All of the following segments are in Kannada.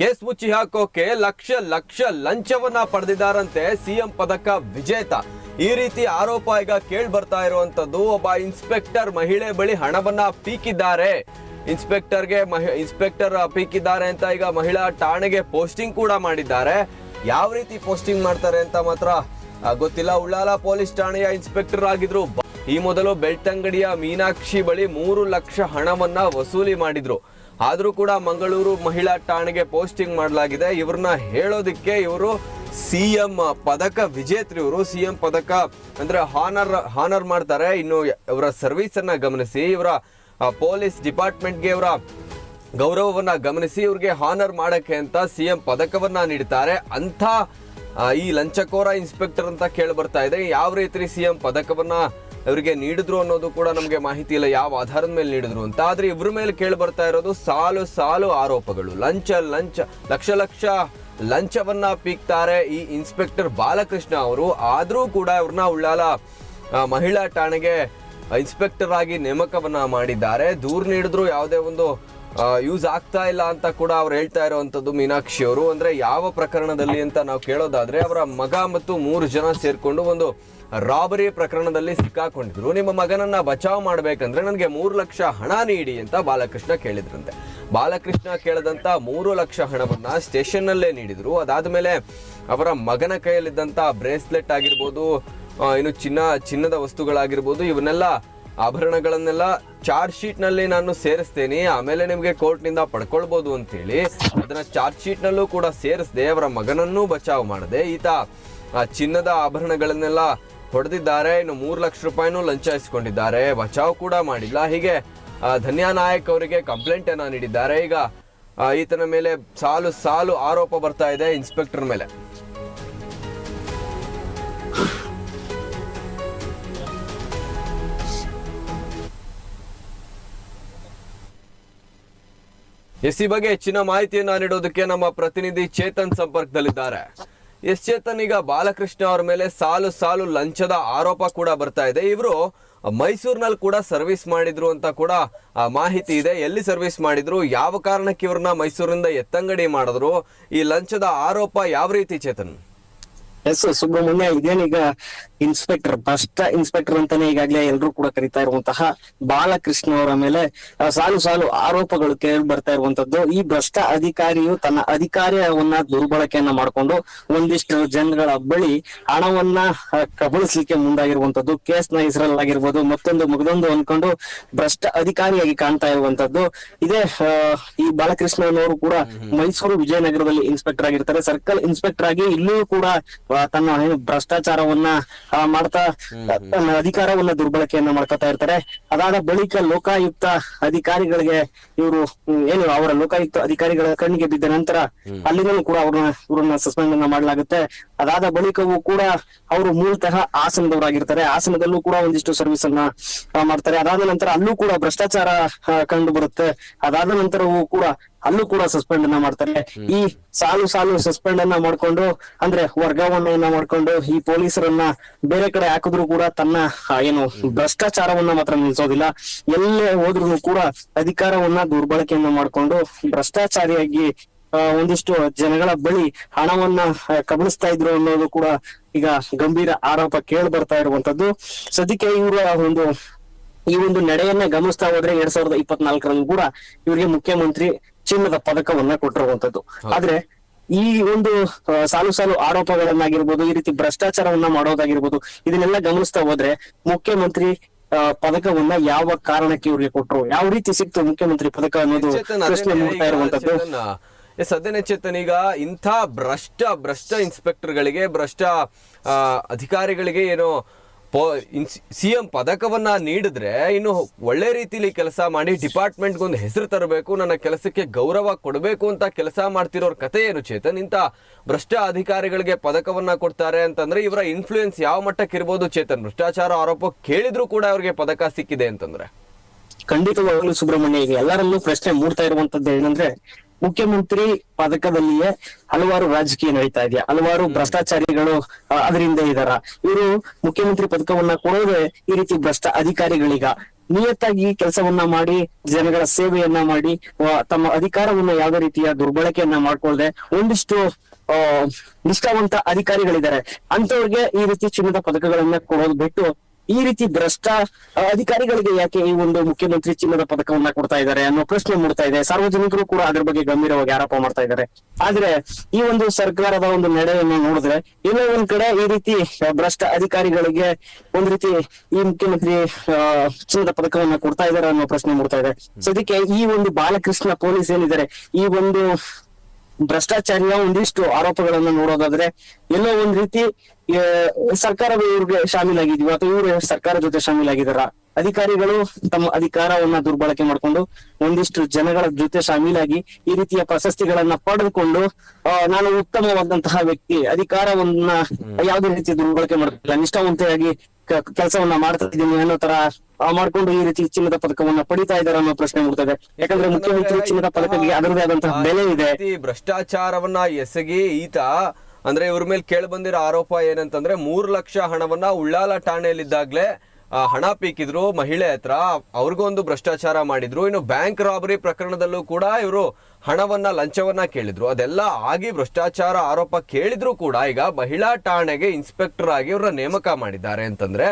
ಕೇಸ್ ಮುಚ್ಚಿ ಹಾಕೋಕೆ ಲಕ್ಷ ಲಕ್ಷ ಲಂಚವನ್ನ ಪಡೆದಿದ್ದಾರಂತೆ ಸಿಎಂ ಪದಕ ವಿಜೇತ. ಈ ರೀತಿ ಆರೋಪ ಈಗ ಕೇಳಿ ಬರ್ತಾ ಇರುವಂತದ್ದು ಒಬ್ಬ ಇನ್ಸ್ಪೆಕ್ಟರ್ ಮಹಿಳೆ ಬಳಿ ಹಣವನ್ನ ಪೀಕಿದ್ದಾರೆ. ಇನ್ಸ್ಪೆಕ್ಟರ್ಗೆ ಮಹಿ, ಇನ್ಸ್ಪೆಕ್ಟರ್ ಪೀಕಿದ್ದಾರೆ ಅಂತ ಈಗ ಮಹಿಳಾ ಠಾಣೆಗೆ ಪೋಸ್ಟಿಂಗ್ ಕೂಡ ಮಾಡಿದ್ದಾರೆ. ಯಾವ ರೀತಿ ಪೋಸ್ಟಿಂಗ್ ಮಾಡ್ತಾರೆ ಅಂತ ಮಾತ್ರ ಗೊತ್ತಿಲ್ಲ. ಉಳ್ಳಾಲ ಪೊಲೀಸ್ ಠಾಣೆಯ ಇನ್ಸ್ಪೆಕ್ಟರ್ ಆಗಿದ್ರು. ಈ ಮೊದಲು ಬೆಳ್ತಂಗಡಿಯ ಮೀನಾಕ್ಷಿ ಬಳಿ ಮೂರು ಲಕ್ಷ ಹಣವನ್ನ ವಸೂಲಿ ಮಾಡಿದ್ರು. ಆದ್ರೂ ಕೂಡ ಮಂಗಳೂರು ಮಹಿಳಾ ಠಾಣೆಗೆ ಪೋಸ್ಟಿಂಗ್ ಮಾಡಲಾಗಿದೆ. ಇವ್ರನ್ನ ಹೇಳೋದಿಕ್ಕೆ ಇವರು ಸಿ ಎಂ ಪದಕ ವಿಜೇತ್ರಿ ಇವರು. ಸಿ ಎಂ ಪದಕ ಅಂದರೆ ಹಾನರ್ ಹಾನರ್ ಮಾಡ್ತಾರೆ. ಇನ್ನು ಇವರ ಸರ್ವಿಸ್ ಅನ್ನ ಗಮನಿಸಿ, ಇವರ ಪೊಲೀಸ್ ಡಿಪಾರ್ಟ್ಮೆಂಟ್ಗೆ ಇವರ ಗೌರವವನ್ನು ಗಮನಿಸಿ, ಇವ್ರಿಗೆ ಹಾನರ್ ಮಾಡೋಕ್ಕೆ ಅಂತ ಸಿ ಎಂ ಪದಕವನ್ನು ನೀಡ್ತಾರೆ ಅಂಥ ಈ ಲಂಚಕೋರ ಇನ್ಸ್ಪೆಕ್ಟರ್ ಅಂತ ಕೇಳಿ ಬರ್ತಾ ಇದೆ. ಯಾವ ರೀತಿ ಸಿ ಎಂ ಪದಕವನ್ನ ಇವರಿಗೆ ನೀಡಿದ್ರು ಅನ್ನೋದು ಕೂಡ ನಮಗೆ ಮಾಹಿತಿ ಇಲ್ಲ, ಯಾವ ಆಧಾರದ ಮೇಲೆ ನೀಡಿದ್ರು ಅಂತ. ಆದ್ರೆ ಇವ್ರ ಮೇಲೆ ಕೇಳಿ ಬರ್ತಾ ಇರೋದು ಸಾಲು ಸಾಲು ಆರೋಪಗಳು. ಲಂಚ ಲಂಚ, ಲಕ್ಷ ಲಕ್ಷ ಲಂಚವನ್ನ ಪೀಕ್ತಾರೆ ಈ ಇನ್ಸ್ಪೆಕ್ಟರ್ ಬಾಲಕೃಷ್ಣ ಅವರು. ಆದ್ರೂ ಕೂಡ ಇವ್ರನ್ನ ಉಳ್ಳಾಲ ಮಹಿಳಾ ಠಾಣೆಗೆ ಇನ್ಸ್ಪೆಕ್ಟರ್ ಆಗಿ ನೇಮಕವನ್ನ ಮಾಡಿದ್ದಾರೆ. ದೂರು ನೀಡಿದ್ರು ಯಾವುದೇ ಒಂದು ಯೂಸ್ ಆಗ್ತಾ ಇಲ್ಲ ಅಂತ ಕೂಡ ಅವ್ರು ಹೇಳ್ತಾ ಇರುವಂತದ್ದು ಮೀನಾಕ್ಷಿ ಅವರು. ಅಂದ್ರೆ ಯಾವ ಪ್ರಕರಣದಲ್ಲಿ ಅಂತ ನಾವು ಕೇಳೋದಾದ್ರೆ ಅವರ ಮಗ ಮತ್ತು ಮೂರು ಜನ ಸೇರ್ಕೊಂಡು ಒಂದು ರಾಬರಿ ಪ್ರಕರಣದಲ್ಲಿ ಸಿಕ್ಕಾಕೊಂಡಿದ್ರು. ನಿಮ್ಮ ಮಗನನ್ನ ಬಚಾವ್ ಮಾಡಬೇಕಂದ್ರೆ ನನಗೆ ಮೂರು ಲಕ್ಷ ಹಣ ನೀಡಿ ಅಂತ ಬಾಲಕೃಷ್ಣ ಕೇಳಿದ್ರಂತೆ. ಬಾಲಕೃಷ್ಣ ಕೇಳದಂತ ಮೂರು ಲಕ್ಷ ಹಣವನ್ನ ಸ್ಟೇಷನ್ ನಲ್ಲೇ ನೀಡಿದ್ರು. ಅದಾದ್ಮೇಲೆ ಅವರ ಮಗನ ಕೈಯಲ್ಲಿದ್ದಂತ ಬ್ರೇಸ್ಲೆಟ್ ಆಗಿರ್ಬೋದು ಇನ್ನು ಚಿನ್ನ, ಚಿನ್ನದ ವಸ್ತುಗಳಾಗಿರ್ಬೋದು, ಇವನ್ನೆಲ್ಲ ಆಭರಣಗಳನ್ನೆಲ್ಲ ಚಾರ್ಜ್ ಶೀಟ್ನಲ್ಲಿ ನಾನು ಸೇರಿಸ್ತೇನೆ. ಆಮೇಲೆ ನಿಮಗೆ ಕೋರ್ಟ್ನಿಂದ ಪಡ್ಕೊಳ್ಬಹುದು ಅಂತೇಳಿ ಅದನ್ನ ಚಾರ್ಜ್ ಶೀಟ್ ನಲ್ಲೂ ಕೂಡ ಸೇರಿಸದೆ, ಅವರ ಮಗನನ್ನೂ ಬಚಾವ್ ಮಾಡದೆ, ಈತ ಚಿನ್ನದ ಆಭರಣಗಳನ್ನೆಲ್ಲ ಹೊಡೆದಿದ್ದಾರೆ. ಇನ್ನು ಮೂರು ಲಕ್ಷ ರೂಪಾಯಿನೂ ಲಂಚ ಇಸ್ಕೊಂಡಿದ್ದಾರೆ. ಬಚಾವ್ ಕೂಡ ಮಾಡಿಲ್ಲ. ಹೀಗೆ ಧನ್ಯಾ ನಾಯಕ್ ಅವರಿಗೆ ಕಂಪ್ಲೇಂಟ್ ಅನ್ನ ನೀಡಿದ್ದಾರೆ. ಈಗ ಈತನ ಮೇಲೆ ಸಾಲು ಸಾಲು ಆರೋಪ ಬರ್ತಾ ಇದೆ ಇನ್ಸ್ಪೆಕ್ಟರ್ ಮೇಲೆ. ಎಸ್ ಈ ಬಗ್ಗೆ ಹೆಚ್ಚಿನ ಮಾಹಿತಿಯನ್ನ ನೀಡೋದಕ್ಕೆ ನಮ್ಮ ಪ್ರತಿನಿಧಿ ಚೇತನ್ ಸಂಪರ್ಕದಲ್ಲಿದ್ದಾರೆ. ಎಸ್ ಚೇತನ್ ಬಾಲಕೃಷ್ಣ ಅವರ ಮೇಲೆ ಸಾಲು ಸಾಲು ಲಂಚದ ಆರೋಪ ಕೂಡ ಬರ್ತಾ ಇದೆ. ಇವರು ಮೈಸೂರಿನಲ್ಲಿ ಕೂಡ ಸರ್ವಿಸ್ ಮಾಡಿದ್ರು ಅಂತ ಕೂಡ ಮಾಹಿತಿ ಇದೆ. ಎಲ್ಲಿ ಸರ್ವಿಸ್ ಮಾಡಿದ್ರು? ಯಾವ ಕಾರಣಕ್ಕೆ ಇವ್ರನ್ನ ಮೈಸೂರಿಂದ ಎತ್ತಂಗಡಿ ಮಾಡಿದ್ರು? ಈ ಲಂಚದ ಆರೋಪ ಯಾವ ರೀತಿ ಚೇತನ್? ಎಸ್ ಸುಬ್ರಹ್ಮಣ್ಯ ಇದೇನೀಗ ಇನ್ಸ್ಪೆಕ್ಟರ್ ಭ್ರಷ್ಟ ಇನ್ಸ್ಪೆಕ್ಟರ್ ಅಂತಾನೆ ಈಗಾಗಲೇ ಎಲ್ಲರೂ ಕೂಡ ಕರಿತಾ ಇರುವಂತಹ ಬಾಲಕೃಷ್ಣ ಅವರ ಮೇಲೆ ಸಾಲು ಸಾಲು ಆರೋಪಗಳು ಕೇಳಿ ಬರ್ತಾ ಇರುವಂತದ್ದು. ಈ ಭ್ರಷ್ಟ ಅಧಿಕಾರಿಯು ತನ್ನ ಅಧಿಕಾರವನ್ನ ದುರ್ಬಳಕೆಯನ್ನ ಮಾಡಿಕೊಂಡು ಒಂದಿಷ್ಟು ಜನಗಳ ಬಳಿ ಹಣವನ್ನ ಕಬಳಿಸ್ಲಿಕ್ಕೆ ಮುಂದಾಗಿರುವಂತದ್ದು. ಕೇಸ್ನ ಹೆಸರಲ್ಲಾಗಿರ್ಬೋದು ಮತ್ತೊಂದು ಮಗದೊಂದು ಅನ್ಕೊಂಡು ಭ್ರಷ್ಟ ಅಧಿಕಾರಿಯಾಗಿ ಕಾಣ್ತಾ ಇರುವಂತದ್ದು. ಇದೇ ಈ ಈ ಬಾಲಕೃಷ್ಣನವರು ಕೂಡ ಮೈಸೂರು ವಿಜಯನಗರದಲ್ಲಿ ಇನ್ಸ್ಪೆಕ್ಟರ್ ಆಗಿರ್ತಾರೆ. ಸರ್ಕಲ್ ಇನ್ಸ್ಪೆಕ್ಟರ್ ಆಗಿ ಇಲ್ಲೂ ಕೂಡ ತನ್ನ ಏನು ಭ್ರಷ್ಟಾಚಾರವನ್ನ ಆ, ಮಾಡ್ತಾ ತನ್ನ ಅಧಿಕಾರವನ್ನ ದುರ್ಬಳಕೆಯನ್ನ ಮಾಡ್ಕೊತಾ ಇರ್ತಾರೆ. ಅದಾದ ಬಳಿಕ ಲೋಕಾಯುಕ್ತ ಅಧಿಕಾರಿಗಳಿಗೆ ಇವರು ಏನು ಅವರ ಲೋಕಾಯುಕ್ತ ಅಧಿಕಾರಿಗಳ ಕಣ್ಣಿಗೆ ಬಿದ್ದ ನಂತರ ಅಲ್ಲಿಂದಲೂ ಕೂಡ ಅವ್ರನ್ನ ಇವ್ರನ್ನ ಸಸ್ಪೆಂಡ್ ಅನ್ನ ಮಾಡಲಾಗುತ್ತೆ. ಅದಾದ ಬಳಿಕವೂ ಕೂಡ ಅವರು ಮೂಲತಃ ಹಾಸನದವರಾಗಿರ್ತಾರೆ ಹಾಸನದಲ್ಲೂ ಕೂಡ ಒಂದಿಷ್ಟು ಸರ್ವಿಸ್ ಅನ್ನ ಮಾಡ್ತಾರೆ. ಅದಾದ ನಂತರ ಅಲ್ಲೂ ಕೂಡ ಭ್ರಷ್ಟಾಚಾರ ಕಂಡು ಬರುತ್ತೆ. ಅದಾದ ನಂತರವೂ ಕೂಡ ಅಲ್ಲೂ ಕೂಡ ಸಸ್ಪೆಂಡ್ ಅನ್ನ ಮಾಡ್ತಾರೆ. ಈ ಸಾಲು ಸಾಲು ಸಸ್ಪೆಂಡ್ ಅನ್ನ ಮಾಡ್ಕೊಂಡು ಅಂದ್ರೆ ವರ್ಗಾವಣೆಯನ್ನ ಮಾಡ್ಕೊಂಡು ಈ ಪೊಲೀಸರನ್ನ ಬೇರೆ ಕಡೆ ಹಾಕಿದ್ರು ಕೂಡ ತನ್ನ ಏನು ಭ್ರಷ್ಟಾಚಾರವನ್ನ ಮಾತ್ರ ನಿಲ್ಸೋದಿಲ್ಲ. ಎಲ್ಲೇ ಹೋದ್ರು ಕೂಡ ಅಧಿಕಾರವನ್ನ ದುರ್ಬಳಕೆಯನ್ನ ಮಾಡ್ಕೊಂಡು ಭ್ರಷ್ಟಾಚಾರಿಯಾಗಿ ಒಂದಿಷ್ಟು ಜನಗಳ ಬಳಿ ಹಣವನ್ನ ಕಬಳಿಸ್ತಾ ಇದ್ರು ಅನ್ನೋದು ಕೂಡ ಈಗ ಗಂಭೀರ ಆರೋಪ ಕೇಳಿ ಬರ್ತಾ ಇರುವಂತದ್ದು. ಸದ್ಯಕ್ಕೆ ಇವರ ಒಂದು ಈ ಒಂದು ನಡೆಯನ್ನ ಗಮನಿಸ್ತಾ ಹೋದ್ರೆ ಎರಡ್ ಸಾವಿರದ ಇಪ್ಪತ್ನಾಲ್ಕರಂದು ಕೂಡ ಇವರಿಗೆ ಮುಖ್ಯಮಂತ್ರಿ ಚಿನ್ನದ ಪದಕವನ್ನ ಕೊಟ್ಟಿರುವಂತದ್ದು. ಆದ್ರೆ ಈ ಒಂದು ಸಾಲು ಸಾಲು ಆರೋಪಗಳನ್ನಾಗಿರ್ಬೋದು ಈ ರೀತಿ ಭ್ರಷ್ಟಾಚಾರವನ್ನ ಮಾಡೋದಾಗಿರ್ಬೋದು ಇದನ್ನೆಲ್ಲ ಗಮನಿಸ್ತಾ ಹೋದ್ರೆ ಮುಖ್ಯಮಂತ್ರಿ ಪದಕವನ್ನ ಯಾವ ಕಾರಣಕ್ಕೆ ಇವ್ರಿಗೆ ಕೊಟ್ರು ಯಾವ ರೀತಿ ಸಿಕ್ತು ಮುಖ್ಯಮಂತ್ರಿ ಪದಕ ಅನ್ನೋದು ಪ್ರಶ್ನೆ ಮೂಡ್ತಾ ಇರುವಂತದ್ದು. ಈಗ ಇಂಥ ಭ್ರಷ್ಟ ಭ್ರಷ್ಟ ಇನ್ಸ್ಪೆಕ್ಟರ್ಗಳಿಗೆ, ಭ್ರಷ್ಟ ಅಧಿಕಾರಿಗಳಿಗೆ ಏನು ಸಿ ಎಂ ಪದಕವನ್ನ ನೀಡಿದ್ರೆ ಇನ್ನು ಒಳ್ಳೆ ರೀತಿಲಿ ಕೆಲಸ ಮಾಡಿ ಡಿಪಾರ್ಟ್ಮೆಂಟ್ಗೊಂದು ಹೆಸರು ತರಬೇಕು, ನನ್ನ ಕೆಲಸಕ್ಕೆ ಗೌರವ ಕೊಡಬೇಕು ಅಂತ ಕೆಲಸ ಮಾಡ್ತಿರೋರ ಕತೆ ಏನು ಚೇತನ್? ಇಂಥ ಭ್ರಷ್ಟ ಅಧಿಕಾರಿಗಳಿಗೆ ಪದಕವನ್ನ ಕೊಡ್ತಾರೆ ಅಂತಂದ್ರೆ ಇವರ ಇನ್ಫ್ಲೂಯೆನ್ಸ್ ಯಾವ ಮಟ್ಟಕ್ಕೆ ಇರ್ಬೋದು ಚೇತನ್? ಭ್ರಷ್ಟಾಚಾರ ಆರೋಪ ಕೇಳಿದ್ರು ಕೂಡ ಅವ್ರಿಗೆ ಪದಕ ಸಿಕ್ಕಿದೆ ಅಂತಂದ್ರೆ. ಖಂಡಿತವಾಗ್ಲೂ ಸುಬ್ರಹ್ಮಣ್ಯ, ಈಗ ಎಲ್ಲರಲ್ಲೂ ಪ್ರಶ್ನೆ ಮೂಡ್ತಾ ಇರುವಂತದ್ದು ಏನಂದ್ರೆ ಮುಖ್ಯಮಂತ್ರಿ ಪದಕದಲ್ಲಿಯೇ ಹಲವಾರು ರಾಜಕೀಯ ನಡೀತಾ ಇದೆಯಾ ಹಲವಾರು ಭ್ರಷ್ಟಾಚಾರಿಗಳು ಅದರಿಂದ ಇದಾರ. ಇವರು ಮುಖ್ಯಮಂತ್ರಿ ಪದಕವನ್ನ ಕೊಡೋದೇ ಈ ರೀತಿ ಭ್ರಷ್ಟ ಅಧಿಕಾರಿಗಳಿಗ. ನಿಯತ್ತಾಗಿ ಕೆಲಸವನ್ನ ಮಾಡಿ ಜನಗಳ ಸೇವೆಯನ್ನ ಮಾಡಿ ತಮ್ಮ ಅಧಿಕಾರವನ್ನ ಯಾವ ರೀತಿಯ ದುರ್ಬಳಕೆಯನ್ನ ಮಾಡ್ಕೊಳ್ದೆ ಒಂದಿಷ್ಟು ಅಹ್ ನಿಷ್ಠಾವಂತ ಅಧಿಕಾರಿಗಳಿದ್ದಾರೆ. ಅಂತವ್ರಿಗೆ ಈ ರೀತಿ ಚಿನ್ನದ ಪದಕಗಳನ್ನ ಕೊಡೋದು ಬಿಟ್ಟು ಈ ರೀತಿ ಭ್ರಷ್ಟ ಅಧಿಕಾರಿಗಳಿಗೆ ಯಾಕೆ ಈ ಒಂದು ಮುಖ್ಯಮಂತ್ರಿ ಚಿನ್ನದ ಪದಕವನ್ನ ಕೊಡ್ತಾ ಇದ್ದಾರೆ ಅನ್ನೋ ಪ್ರಶ್ನೆ ಮೂಡ್ತಾ ಇದೆ. ಸಾರ್ವಜನಿಕರು ಕೂಡ ಅದ್ರ ಬಗ್ಗೆ ಗಂಭೀರವಾಗಿ ಆರೋಪ ಮಾಡ್ತಾ ಇದ್ದಾರೆ. ಆದ್ರೆ ಈ ಒಂದು ಸರ್ಕಾರದ ಒಂದು ನಡೆಯನ್ನು ನೋಡಿದ್ರೆ ಎಲ್ಲೋ ಒಂದ್ ಕಡೆ ಈ ರೀತಿ ಭ್ರಷ್ಟ ಅಧಿಕಾರಿಗಳಿಗೆ ಒಂದ್ ರೀತಿ ಈ ಮುಖ್ಯಮಂತ್ರಿ ಚಿನ್ನದ ಪದಕವನ್ನ ಕೊಡ್ತಾ ಇದ್ದಾರೆ ಅನ್ನೋ ಪ್ರಶ್ನೆ ಮೂಡ್ತಾ ಇದೆ. ಸದ್ಯಕ್ಕೆ ಈ ಒಂದು ಬಾಲಕೃಷ್ಣ ಪೊಲೀಸ್ ಏನಿದ್ದಾರೆ, ಈ ಒಂದು ಭ್ರಷ್ಟಾಚಾರಿಯ ಒಂದಿಷ್ಟು ಆರೋಪಗಳನ್ನ ನೋಡೋದಾದ್ರೆ ಎಲ್ಲೋ ಒಂದ್ ರೀತಿ ಸರ್ಕಾರದ ಇವ್ರಿಗೆ ಶಾಮೀಲಾಗಿದೀವಿ ಅಥವಾ ಇವ್ರು ಸರ್ಕಾರ ಜೊತೆ ಶಾಮೀಲಾಗಿದಾರ ಅಧಿಕಾರಿಗಳು ತಮ್ಮ ಅಧಿಕಾರವನ್ನ ದುರ್ಬಳಕೆ ಮಾಡ್ಕೊಂಡು ಒಂದಿಷ್ಟು ಜನಗಳ ಜೊತೆ ಶಾಮೀಲಾಗಿ ಈ ರೀತಿಯ ಪ್ರಶಸ್ತಿಗಳನ್ನ ಪಡೆದುಕೊಂಡು ನಾನು ಉತ್ತಮವಾದಂತಹ ವ್ಯಕ್ತಿ ಅಧಿಕಾರವನ್ನ ಯಾವುದೇ ರೀತಿ ದುರ್ಬಳಕೆ ಮಾಡ್ತಿಲ್ಲ ನಿಷ್ಠಾವಂತೆಯಾಗಿ ಕೆಲಸವನ್ನ ಮಾಡ್ತಾ ಇದ್ದೀನಿ ಅನ್ನೋ ತರ ಮಾಡ್ಕೊಂಡು ಈ ರೀತಿ ಚಿನ್ನದ ಪದಕವನ್ನ ಪಡಿತಾ ಇದ್ದಾರೆ ಅನ್ನೋ ಪ್ರಶ್ನೆ ಮೂಡ್ತದೆ. ಯಾಕಂದ್ರೆ ಮುಖ್ಯಮಂತ್ರಿ ಚಿನ್ನದ ಪದಕಕ್ಕೆ ಅದರದೇ ಆದಂತಹ ಬೆಲೆ ಇದೆ. ಈ ಭ್ರಷ್ಟಾಚಾರವನ್ನ ಎಸಗಿ ಈತ ಅಂದ್ರೆ ಇವ್ರ ಮೇಲೆ ಕೇಳಿ ಬಂದಿರೋ ಆರೋಪ ಏನಂತಂದ್ರೆ ಮೂರ್ ಲಕ್ಷ ಹಣವನ್ನ ಉಳ್ಳಾಲ ಠಾಣೆಯಲ್ಲಿದ್ದಾಗ್ಲೇ ಹಣ ಪೀಕಿದ್ರು, ಮಹಿಳೆ ಹತ್ರ ಅವ್ರಿಗೊಂದು ಭ್ರಷ್ಟಾಚಾರ ಮಾಡಿದ್ರು. ಇನ್ನು ಬ್ಯಾಂಕ್ ರಾಬರಿ ಪ್ರಕರಣದಲ್ಲೂ ಕೂಡ ಇವರು ಹಣವನ್ನ, ಲಂಚವನ್ನ ಕೇಳಿದ್ರು. ಅದೆಲ್ಲ ಆಗಿ ಭ್ರಷ್ಟಾಚಾರ ಆರೋಪ ಕೇಳಿದ್ರು ಕೂಡ ಈಗ ಮಹಿಳಾ ಠಾಣೆಗೆ ಇನ್ಸ್ಪೆಕ್ಟರ್ ಆಗಿ ಇವ್ರನ್ನ ನೇಮಕ ಮಾಡಿದ್ದಾರೆ ಅಂತಂದ್ರೆ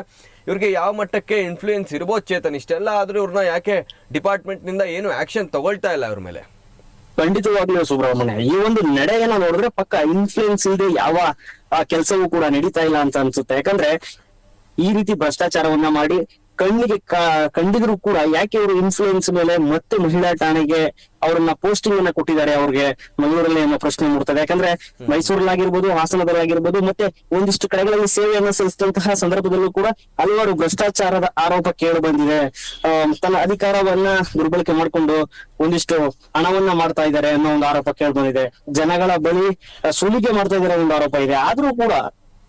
ಇವ್ರಿಗೆ ಯಾವ ಮಟ್ಟಕ್ಕೆ ಇನ್ಫ್ಲೂಯೆನ್ಸ್ ಇರ್ಬೋದು ಚೇತನ್? ಇಷ್ಟೆಲ್ಲ ಆದ್ರೂ ಇವ್ರನ್ನ ಯಾಕೆ ಡಿಪಾರ್ಟ್ಮೆಂಟ್ನಿಂದ ಏನು ಆಕ್ಷನ್ ತಗೊಳ್ತಾ ಇಲ್ಲ ಇವ್ರ ಮೇಲೆ? ಖಂಡಿತವಾಗ್ಲೂ ಸುಬ್ರಹ್ಮಣ್ಯ, ಈ ಒಂದು ನಡೆಯನ್ನ ನೋಡಿದ್ರೆ ಪಕ್ಕ ಇನ್ಫ್ಲೂಯೆನ್ಸ್ ಇಲ್ಲದೆ ಯಾವ ಕೆಲಸವೂ ಕೂಡ ನಡೀತಾ ಇಲ್ಲ ಅಂತ ಅನ್ಸುತ್ತೆ. ಯಾಕಂದ್ರೆ ಈ ರೀತಿ ಭ್ರಷ್ಟಾಚಾರವನ್ನ ಮಾಡಿ ಕಣ್ಣಿಗೆ ಕ- ಕಂಡಿದ್ರು ಕೂಡ ಯಾಕೆ ಇವರು ಇನ್ಫ್ಲೂಯೆನ್ಸ್ ಮೇಲೆ ಮತ್ತೆ ಮಹಿಳಾ ಠಾಣೆಗೆ ಅವರನ್ನ ಪೋಸ್ಟಿಂಗ್ ಅನ್ನ ಕೊಟ್ಟಿದ್ದಾರೆ ಅವ್ರಿಗೆ ಮಂಗಳೂರಲ್ಲಿ ಅನ್ನೋ ಪ್ರಶ್ನೆ ಮೂಡ್ತದೆ. ಯಾಕಂದ್ರೆ ಮೈಸೂರಲ್ಲಾಗಿರ್ಬೋದು ಹಾಸನದಲ್ಲಾಗಿರ್ಬೋದು ಮತ್ತೆ ಒಂದಿಷ್ಟು ಕಡೆಗಳಲ್ಲಿ ಸೇವೆಯನ್ನ ಸಲ್ಲಿಸಿದಂತಹ ಸಂದರ್ಭದಲ್ಲೂ ಕೂಡ ಹಲವಾರು ಭ್ರಷ್ಟಾಚಾರದ ಆರೋಪ ಕೇಳಿ ಬಂದಿದೆ. ತನ್ನ ಅಧಿಕಾರವನ್ನ ದುರ್ಬಳಕೆ ಮಾಡ್ಕೊಂಡು ಒಂದಿಷ್ಟು ಹಣವನ್ನ ಮಾಡ್ತಾ ಇದ್ದಾರೆ ಅನ್ನೋ ಒಂದು ಆರೋಪ ಕೇಳಿ ಬಂದಿದೆ. ಜನಗಳ ಬಳಿ ಸುಲಿಗೆ ಮಾಡ್ತಾ ಇದ್ದಾರೆ ಒಂದು ಆರೋಪ ಇದೆ. ಆದ್ರೂ ಕೂಡ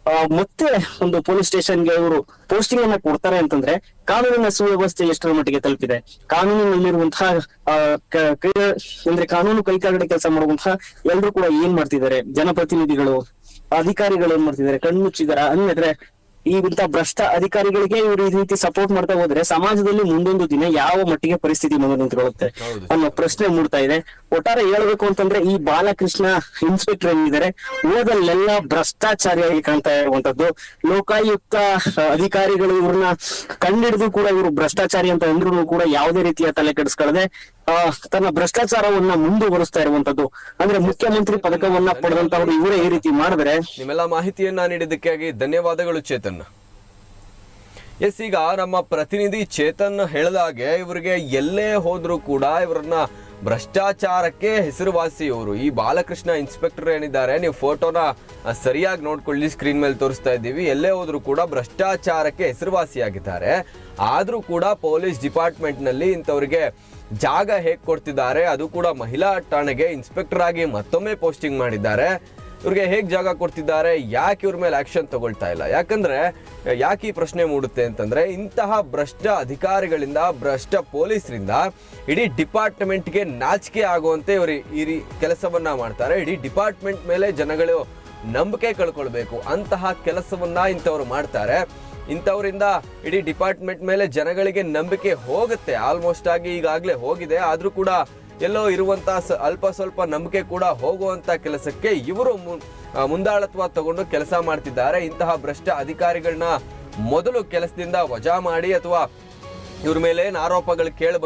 ಮತ್ತೆ ಒಂದು ಪೊಲೀಸ್ ಸ್ಟೇಷನ್ಗೆ ಅವರು ಪೋಸ್ಟಿಂಗ್ ಅನ್ನ ಕೊಡ್ತಾರೆ ಅಂತಂದ್ರೆ ಕಾನೂನಿನ ಸುವ್ಯವಸ್ಥೆ ಎಷ್ಟರ ಮಟ್ಟಿಗೆ ತಲುಪಿದೆ? ಕಾನೂನಿನಲ್ಲಿರುವಂತಹ ಅಂದ್ರೆ ಕಾನೂನು ಕೈಕಾಗಡೆ ಕೆಲಸ ಮಾಡುವಂತಹ ಎಲ್ರು ಕೂಡ ಏನ್ ಮಾಡ್ತಿದ್ದಾರೆ? ಜನಪ್ರತಿನಿಧಿಗಳು, ಅಧಿಕಾರಿಗಳು ಏನ್ ಮಾಡ್ತಿದ್ದಾರೆ? ಕಣ್ಮುಚ್ಚಿದಾರ ಅಂದ್ರೆ ಈ ಇಂತ ಭ್ರಷ್ಟ ಅಧಿಕಾರಿಗಳಿಗೆ ಇವರು ಈ ರೀತಿ ಸಪೋರ್ಟ್ ಮಾಡ್ತಾ ಹೋದ್ರೆ ಸಮಾಜದಲ್ಲಿ ಮುಂದೊಂದು ದಿನ ಯಾವ ಮಟ್ಟಿಗೆ ಪರಿಸ್ಥಿತಿ ಮುಂದೆ ನಿಂತ್ಕೊಳ್ಳುತ್ತೆ. ಅನ್ನೋ ಪ್ರಶ್ನೆ ಮೂಡ್ತಾ ಇದೆ ಒಟ್ಟಾರೆ ಹೇಳ್ಬೇಕು ಅಂತಂದ್ರೆ ಈ ಬಾಲಕೃಷ್ಣ ಇನ್ಸ್ಪೆಕ್ಟರ್ ಏನಿದ್ದಾರೆ ಓದಲ್ಲೆಲ್ಲ ಭ್ರಷ್ಟಾಚಾರಿಯಾಗಿ ಕಾಣ್ತಾ ಇರುವಂತದ್ದು ಲೋಕಾಯುಕ್ತ ಅಧಿಕಾರಿಗಳು ಇವ್ರನ್ನ ಕಂಡಿಡಿದು ಕೂಡ ಇವರು ಭ್ರಷ್ಟಾಚಾರಿ ಅಂತ ಅಂದ್ರೂ ಕೂಡ ಯಾವುದೇ ರೀತಿಯ ತಲೆ ಕೆಡಿಸ್ಕೊಳ್ಳದೆ ತನ್ನ ಭ್ರಷ್ಟಾಚಾರವನ್ನ ಮುಂದುವರಿಸ್ತಾ ಇರುವಂತದ್ದು. ಅಂದ್ರೆ ಮುಖ್ಯಮಂತ್ರಿ ಪದಕವನ್ನ ಪಡೆದಂತವ್ರು ಇವರೇ ಈ ರೀತಿ ಮಾಡಿದ್ರೆ ನಿಮ್ಮೆಲ್ಲ ಮಾಹಿತಿಯನ್ನ ನೀಡಿದ್ದಕ್ಕಾಗಿ ಧನ್ಯವಾದಗಳು, ಚೇತನ್. ಎಸ್, ಈಗ ನಮ್ಮ ಪ್ರತಿನಿಧಿ ಚೇತನ್ ಹೇಳಿದಾಗೆ ಇವರಿಗೆ ಎಲ್ಲೇ ಹೋದ್ರೂ ಕೂಡ ಇವರನ್ನ ಭ್ರಷ್ಟಾಚಾರಕ್ಕೆ ಹೆಸರುವಾಸಿ ಇವರು ಈ ಬಾಲಕೃಷ್ಣ ಇನ್ಸ್ಪೆಕ್ಟರ್ ಏನಿದ್ದಾರೆ, ನೀವು ಫೋಟೋನ ಸರಿಯಾಗಿ ನೋಡ್ಕೊಳ್ಳಿ, ಸ್ಕ್ರೀನ್ ಮೇಲೆ ತೋರಿಸ್ತಾ ಇದ್ದೀವಿ. ಎಲ್ಲೇ ಹೋದರೂ ಕೂಡ ಭ್ರಷ್ಟಾಚಾರಕ್ಕೆ ಹೆಸರುವಾಸಿಯಾಗಿದ್ದಾರೆ ಆದರೂ ಕೂಡ ಪೊಲೀಸ್ ಡಿಪಾರ್ಟ್ಮೆಂಟ್ನಲ್ಲಿ ಇಂಥವ್ರಿಗೆ ಜಾಗ ಹೇಗೆ ಕೊಡ್ತಿದ್ದಾರೆ, ಅದು ಕೂಡ ಮಹಿಳಾ ಠಾಣೆಗೆ ಇನ್ಸ್ಪೆಕ್ಟರ್ ಆಗಿ ಮತ್ತೊಮ್ಮೆ ಪೋಸ್ಟಿಂಗ್ ಮಾಡಿದ್ದಾರೆ. ಇವ್ರಿಗೆ ಹೇಗೆ ಜಾಗ ಕೊಡ್ತಿದ್ದಾರೆ, ಯಾಕೆ ಇವ್ರ ಮೇಲೆ ಆಕ್ಷನ್ ತಗೊಳ್ತಾ ಇಲ್ಲ? ಯಾಕಂದ್ರೆ, ಯಾಕೆ ಈ ಪ್ರಶ್ನೆ ಮೂಡುತ್ತೆ ಅಂತಂದ್ರೆ, ಇಂತಹ ಭ್ರಷ್ಟ ಅಧಿಕಾರಿಗಳಿಂದ, ಭ್ರಷ್ಟ ಪೊಲೀಸರಿಂದ ಇಡೀ ಡಿಪಾರ್ಟ್ಮೆಂಟ್ಗೆ ನಾಚಿಕೆ ಆಗುವಂತೆ ಇವರು ಈ ರೀ ಕೆಲಸವನ್ನ ಮಾಡ್ತಾರೆ. ಇಡೀ ಡಿಪಾರ್ಟ್ಮೆಂಟ್ ಮೇಲೆ ಜನಗಳು ನಂಬಿಕೆ ಕಳ್ಕೊಳ್ಬೇಕು. ಅಂತಹ ಕೆಲಸವನ್ನ ಇಂಥವ್ರು ಮಾಡ್ತಾರೆ. ಇಂಥವರಿಂದ ಇಡೀ ಡಿಪಾರ್ಟ್ಮೆಂಟ್ ಮೇಲೆ ಜನಗಳಿಗೆ ನಂಬಿಕೆ ಹೋಗುತ್ತೆ. ಆಲ್ಮೋಸ್ಟ್ ಆಗಿ ಈಗಾಗಲೇ ಹೋಗಿದೆ. ಆದರೂ ಕೂಡ ಎಲ್ಲೋ ಇರುವಂತ ಸ- ಅಲ್ಪ ಸ್ವಲ್ಪ ನಂಬಿಕೆ ಕೂಡ ಹೋಗುವಂತ ಕೆಲಸಕ್ಕೆ ಇವರು ಮುಂದಾಳತ್ವ ತಗೊಂಡು ಕೆಲಸ ಮಾಡ್ತಿದ್ದಾರೆ. ಇಂತಹ ಭ್ರಷ್ಟ ಅಧಿಕಾರಿಗಳನ್ನ ಮೊದಲು ಕೆಲಸದಿಂದ ವಜಾ ಮಾಡಿ ಅಥವಾ ಇವ್ರ ಮೇಲೆ ಏನ್ ಆರೋಪಗಳು ಕೇಳಿ